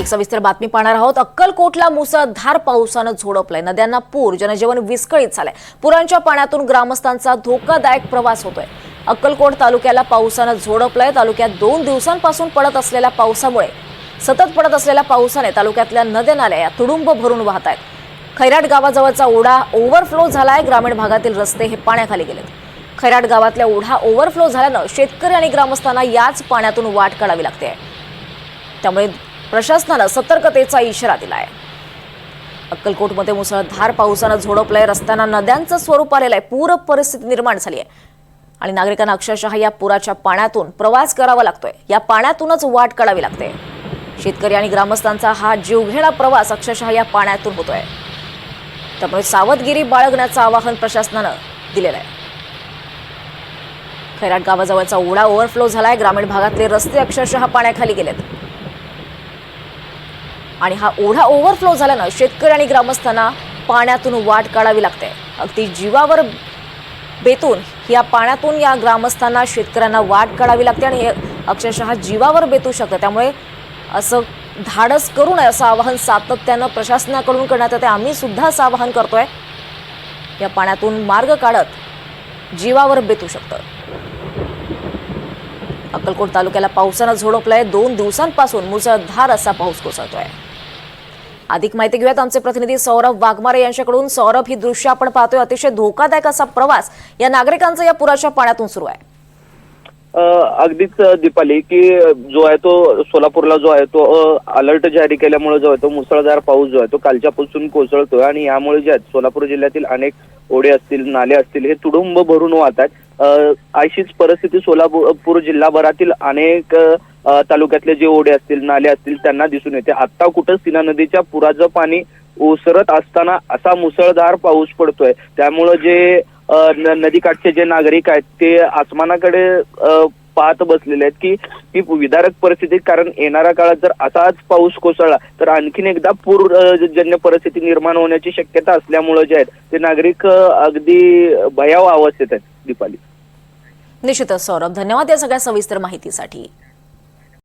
एक सविस्तर बातमी पाहणार आहोत. अक्कलकोटला मुसळधार पावसानं झोडपलंय. नद्यांना पूर जनजीवन विस्कळीत झालंय. पुरांच्या पाण्यातून ग्रामस्थांचा धोकादायक प्रवास होतोय. अक्कलकोट तालुक्याला पावसानं झोडपलंय. तालुक्यात दोन दिवसांपासून पडत असलेल्या पावसामुळे सतत पडत असलेल्या पावसाने तालुक्यातल्या नद्या नाल्या या तुडुंब भरून वाहत आहेत खैराट गावाजवळचा ओढा ओव्हरफ्लो झालाय. ग्रामीण भागातील रस्ते हे पाण्याखाली गेलेत. खैराट गावातल्या ओढा ओव्हरफ्लो झाल्यानं शेतकरी आणि ग्रामस्थांना याच पाण्यातून वाट काढावी लागते त्यामुळे प्रशासनानं सतर्कतेचा इशारा दिलाय. अक्कलकोटमध्ये मुसळधार पावसानं झोडपलंय रस्त्यांना नद्यांचं स्वरूप आलेलं आहे पूर परिस्थिती निर्माण झाली आहे आणि नागरिकांना अक्षरशः या पुराच्या पाण्यातून प्रवास करावा लागतोय. या पाण्यातूनच वाट काढावी लागते. शेतकरी आणि ग्रामस्थांचा हा जीवघेणा प्रवास अक्षरशः या पाण्यातून होतोय. त्यामुळे सावधगिरी बाळगण्याचं आवाहन प्रशासनानं दिलेलं आहे खैराट गावाजवळचा ओढा ओव्हरफ्लो झालाय. ग्रामीण भागातले रस्ते अक्षरशः पाण्याखाली गेलेत. आणि हा ओढा ओव्हरफ्लो झाल्यानं शेतकरी आणि ग्रामस्थांना पाण्यातून वाट काढावी लागते. अगदी जीवावर बेतून या पाण्यातून या ग्रामस्थांना शेतकऱ्यांना वाट काढावी लागते आणि हे अक्षरशः जीवावर बेतू शकतं. त्यामुळे असं धाडस करू नये असं आवाहन सातत्यानं प्रशासनाकडून करण्यात येते आम्ही सुद्धा असं आवाहन करतोय. या पाण्यातून मार्ग काढत जीवावर बेतू शकतं. अक्कलकोट तालुक्याला पावसानं झोडपलाय. दोन दिवसांपासून मुसळधार असा पाऊस कोसळतोय. अधिक माहिती घेऊयात. आमचे प्रतिनिधी सौरभ वाघमारे यांच्याकडून. सौरभ ही दृश्य आपण पाहतोय. अतिशय धोकादायक असा प्रवास या नागरिकांचा या पुराच्या पाण्यातून सुरू आहे. अगदीच दीपाली की जो आहे तो सोलापूरला जो आहे तो अलर्ट जारी केल्यामुळे जो आहे तो मुसळधार पाऊस जो आहे तो कालच्यापासून कोसळतोय. आणि यामुळे जे आहेत सोलापूर जिल्ह्यातील अनेक ओढे असतील नाले असतील हे तुडुंब भरून वाहत आहेत. अशीच परिस्थिती सोलापूर जिल्हाभरातील अनेक तालुक्यातले जे ओढे असतील नाले असतील त्यांना दिसून येते. आता कुठं सीना नदीच्या पुराचं पाणी ओसरत असताना असा मुसळधार पाऊस पडतोय. त्यामुळं जे नदीकाठचे जे नागरिक आहेत ते आसमानाकडे पाहत बसलेले आहेत की ही विदारक परिस्थिती कारण येणाऱ्या काळात जर असाच पाऊस कोसळला तर आणखीन एकदा पूर जन्य परिस्थिती निर्माण होण्याची शक्यता असल्यामुळे जे आहेत ते नागरिक अगदी भयाव अवस्थेत आहेत दीपाली. निश्चितच सौरभ धन्यवाद या सगळ्या सविस्तर माहितीसाठी.